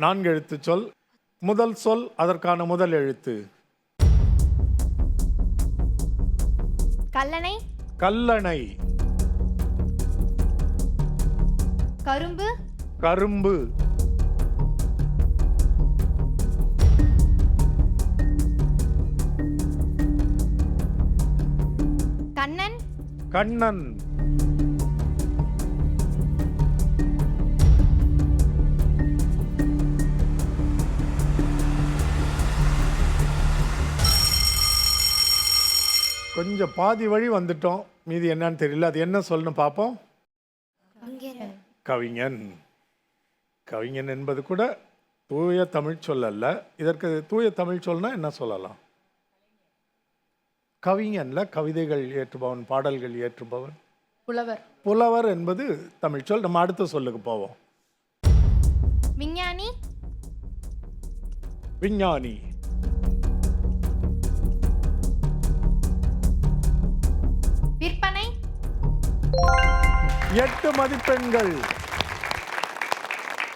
நான்கு எழுத்து சொல். முதல் சொல் அதற்கான முதல் எழுத்து. கல்லணை. கல்லணை. கரும்பு. கரும்பு. கண்ணன். கண்ணன். கொஞ்சம் பாதி வழி வந்துட்டோம். மீதி என்னன்னு தெரியல. அது என்ன சொல்லணும் பார்ப்போம் கவிஞன். கவிஞன் என்பது கூட தூய தமிழ் சொல் அல்ல. இதற்கு தூய தமிழ் சொல்னா என்ன சொல்லலாம்? கவிஞன்ல கவிதைகள் ஏற்றுபவன் பாடல்கள் ஏற்றுபவன். புலவர். புலவர் என்பது தமிழ் சொல். நம்ம அடுத்த சொல்லுக்கு போவோம். விஞ்ஞானி. விஞ்ஞானி. எட்டு மதிப்பெண்கள்.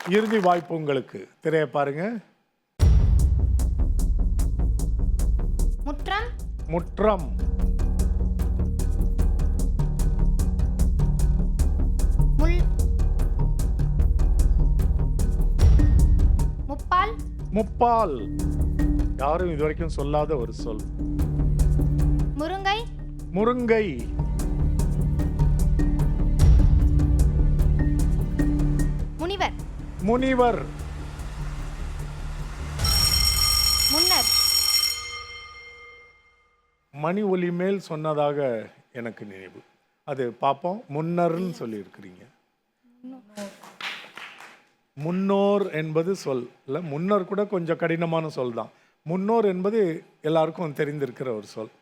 இறுதி வாய்ப்பு உங்களுக்கு. திரைய பாருங்க. முற்றம். முற்றம். முப்பால். முப்பால். யாரும் இதுவரைக்கும் சொல்லாத ஒரு சொல். முருங்கை. முருங்கை. முனிவர். முன்னர். மணி ஒலி மேல் சொன்னதாக எனக்கு நினைவு. அது பார்ப்போம் முன்னர்னு சொல்லியிருக்கிறீங்க. முன்னோர் என்பது சொல். இல்லை முன்னர் கூட கொஞ்சம் கடினமான சொல் தான் முன்னோர் என்பது எல்லாருக்கும் தெரிந்திருக்கிற ஒரு சொல்.